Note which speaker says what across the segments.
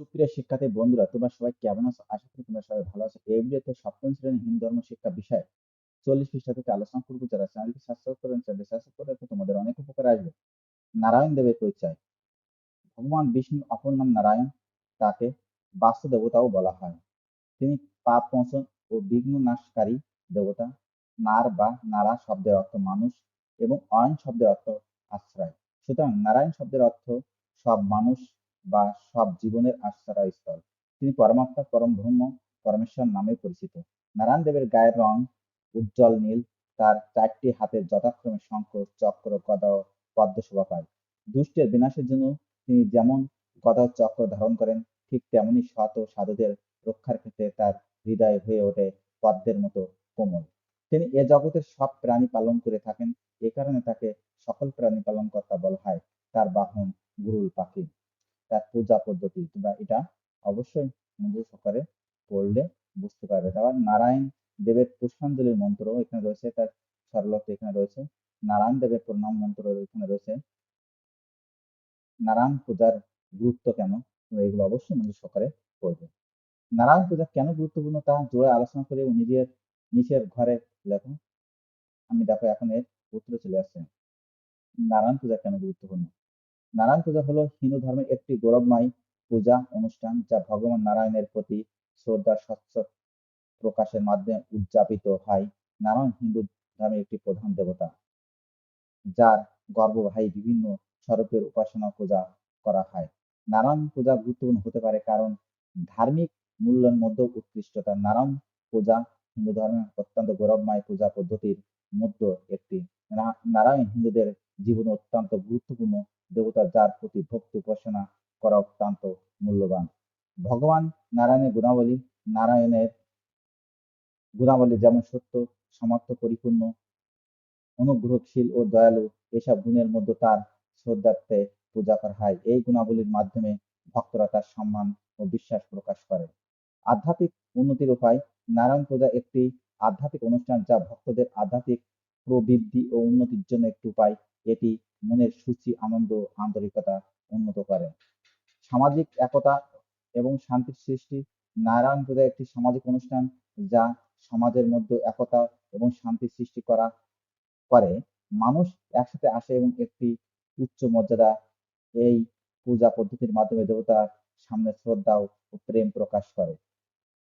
Speaker 1: সুপ্রিয় শিক্ষার্থী বন্ধুরা, তোমরা সবাই কেমন আছো? আশা করি তোমরা সবাই ভালো আছো। এই ভিডিওতে সপ্তম হিন্দু ধর্ম শিক্ষা বিষয় চল্লিশ পৃষ্ঠা থেকে আলোচনা করব। যারা চ্যানেলটি সাবস্ক্রাইব করেন চ্যানেলটি সাবস্ক্রাইব করে তোমাদের অনেক উপকার আসবে। নারায়ণ দেবের পরিচয়। ভগবান বিষ্ণুর অপর নাম নারায়ণ। তাকে বাস্তু দেবতাও বলা হয়। তিনি পাপ মোচন ও বিঘ্ন নাশকারী দেবতা। নার বা নারা শব্দের অর্থ মানুষ এবং অয়ন শব্দের অর্থ আশ্রয়। সুতরাং নারায়ণ শব্দের অর্থ সব মানুষ। বা সব জীবনের আশ্রয়স্থল তিনি পরমাত্মা, পরম ব্রহ্ম, পরমেশ্বর নামে পরিচিত। নারায়ণ দেবের গায়ের রং উজ্জ্বল নীল। তার চারটি হাতের যথাক্রমে শঙ্খ, চক্র, গদা ও পদ্ম শোভা পায়। দুষ্টের বিনাশের জন্য তিনি যেমন গদা চক্র ধারণ করেন, ঠিক তেমনি সৎ ও সাধুদের রক্ষার ক্ষেত্রে তার হৃদয় হয়ে ওঠে পদ্মের মতো কোমল। তিনি এ জগতের সব প্রাণী পালন করে থাকেন। এ কারণে তাকে সকল প্রাণী পালন কর্তা বলা হয়। তার বাহন গুরুল পাখি। তার পূজা পদ্ধতি। তোমরা এটা অবশ্যই মনোযোগ সহকারে পড়লে বুঝতে পারবে। তারপর নারায়ণ দেবের পুষ্পাঞ্জলির মন্ত্র এখানে রয়েছে। তার সরলতা এখানে রয়েছে। নারায়ণ দেবের প্রণাম মন্ত্র এখানে রয়েছে। নারায়ণ পূজার গুরুত্ব কেন? তোমরা এগুলো অবশ্যই মনোযোগ সহকারে পড়বে। নারায়ণ পূজা কেন গুরুত্বপূর্ণ তা জোরে আলোচনা করে নিজের নিচের ঘরে লেখো। আমি দেখো এখন এর উত্তরে চলে আসছে। নারায়ণ পূজা কেন গুরুত্বপূর্ণ? নারায়ণ পূজা হলো হিন্দু ধর্মের একটি গৌরবময় পূজা অনুষ্ঠান যা ভগবান নারায়ণের প্রতি শ্রদ্ধা স্বচ্ছ প্রকাশের মাধ্যমে উদযাপিত হয়। নারায়ণ হিন্দু ধর্মের একটি প্রধান দেবতা, যার গর্ভবাহী বিভিন্ন স্বরূপের উপাসনা পূজা করা হয়। নারায়ণ পূজা গুরুত্বপূর্ণ হতে পারে কারণ ধার্মিক মূল্যের মধ্যে উৎকৃষ্টতা। নারায়ণ পূজা হিন্দু ধর্মের অত্যন্ত গৌরবময় পূজা পদ্ধতির মধ্যে একটি। নারায়ণ হিন্দুদের জীবনে অত্যন্ত গুরুত্বপূর্ণ দেবতা যার প্রতি ভক্তি উপাসনা করা অত্যন্ত মূল্যবান। ভগবান নারায়ণের গুণাবলী নারায়ণের গুণাবলী যেমন সত্য সমর্থ পরিপূর্ণ, অনুগ্রহশীল ও দয়ালু, এসব গুণের মধ্যে তার শ্রদ্ধার্থে পূজা করা হয়। এই গুণাবলীর মাধ্যমে ভক্তরা তার সম্মান ও বিশ্বাস প্রকাশ করে। আধ্যাত্মিক উন্নতির উপায়, নারায়ণ পূজা একটি আধ্যাত্মিক অনুষ্ঠান যা ভক্তদের আধ্যাত্মিক প্রবৃদ্ধি ও উন্নতির জন্য একটি উপায়। এটি মনের সুচি, আনন্দ, আন্তরিকতা উন্নত করে। সামাজিক একতা এবং শান্তির সৃষ্টি নারায়ণ পূজা একটি সামাজিক অনুষ্ঠান যা সমাজের মধ্যে একতা এবং শান্তি সৃষ্টি করা করে। মানুষ একসাথে আসে এবং একটি উচ্চ মর্যাদা এই পূজা পদ্ধতির মাধ্যমে দেবতার সামনে শ্রদ্ধা ও প্রেম প্রকাশ করে।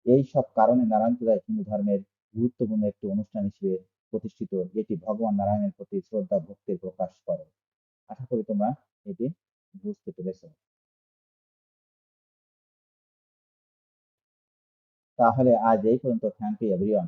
Speaker 1: এই সব কারণে নারায়ণ পূজা হিন্দু ধর্মের গুরুত্বপূর্ণ একটি অনুষ্ঠান হিসেবে প্রতিষ্ঠিত, এটি ভগবান নারায়ণের প্রতি শ্রদ্ধা, ভক্তির প্রকাশ করে। আশা করি তোমরা এটি বুঝতে পেরেছ। তাহলে আজ এই পর্যন্ত। Thank you everyone